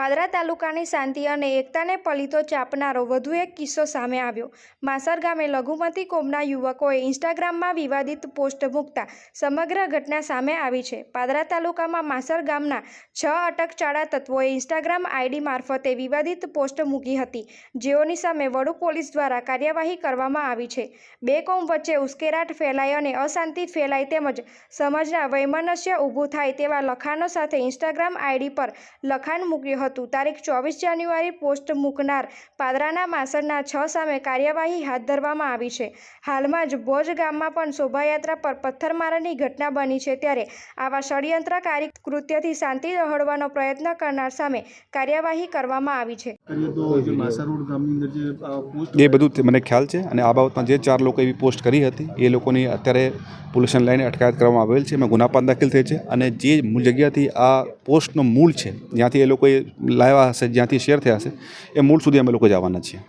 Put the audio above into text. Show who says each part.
Speaker 1: પાદરા તાલુકાની શાંતિ અને એકતાને પલિતો ચાપનારો વધુ એક કિસ્સો સામે આવ્યો. માસર ગામે લઘુમતી કોમના યુવકોએ ઇન્સ્ટાગ્રામમાં વિવાદિત પોસ્ટ મૂકતા સમગ્ર ઘટના સામે આવી છે. પાદરા તાલુકામાં માસર ગામના છ અટકચાળા તત્વોએ ઇન્સ્ટાગ્રામ આઈડી મારફતે વિવાદિત પોસ્ટ મૂકી હતી. જેઓની સામે વડુ પોલીસ દ્વારા કાર્યવાહી કરવામાં આવી છે. બે કોમ વચ્ચે ઉશ્કેરાટ ફેલાય અને અશાંતિ ફેલાય તેમજ સમાજના વૈમનસ્ય ઊભું થાય તેવા લખાણો સાથે ઇન્સ્ટાગ્રામ આઈડી પર લખાણ મૂક્યું હતું. તારીખ ચોવીસ જાન્યુઆરી પોસ્ટ મૂકનાર પાદરાના માસરના છ સામે કાર્યવાહી હાથ ધરવામાં આવી છે. હાલમાં જ ભોજ ગામમાં પણ શોભાયાત્રા પર પથ્થરમારાની ઘટના બની છે ત્યારે આવા ષડયંત્રકારી કૃત્યથી શાંતિ દોહડવાનો પ્રયત્ન કરનાર સામે કાર્યવાહી કરવામાં આવી છે.
Speaker 2: એ બધું તે મને ખ્યાલ છે અને આ બાબતમાં જે ચાર લોકો એવી પોસ્ટ કરી હતી એ લોકોની અત્યારે પોલ્યુશન લઈને અટકાયત કરવામાં આવેલ છે. એમાં ગુના પણ દાખલ થઈ છે અને જે મૂળ જગ્યાથી આ પોસ્ટનો મૂળ છે જ્યાંથી એ લોકોએ લાવ્યા હશે જ્યાંથી શેર થયા હશે એ મૂળ સુધી અમે લોકો જવાના છીએ.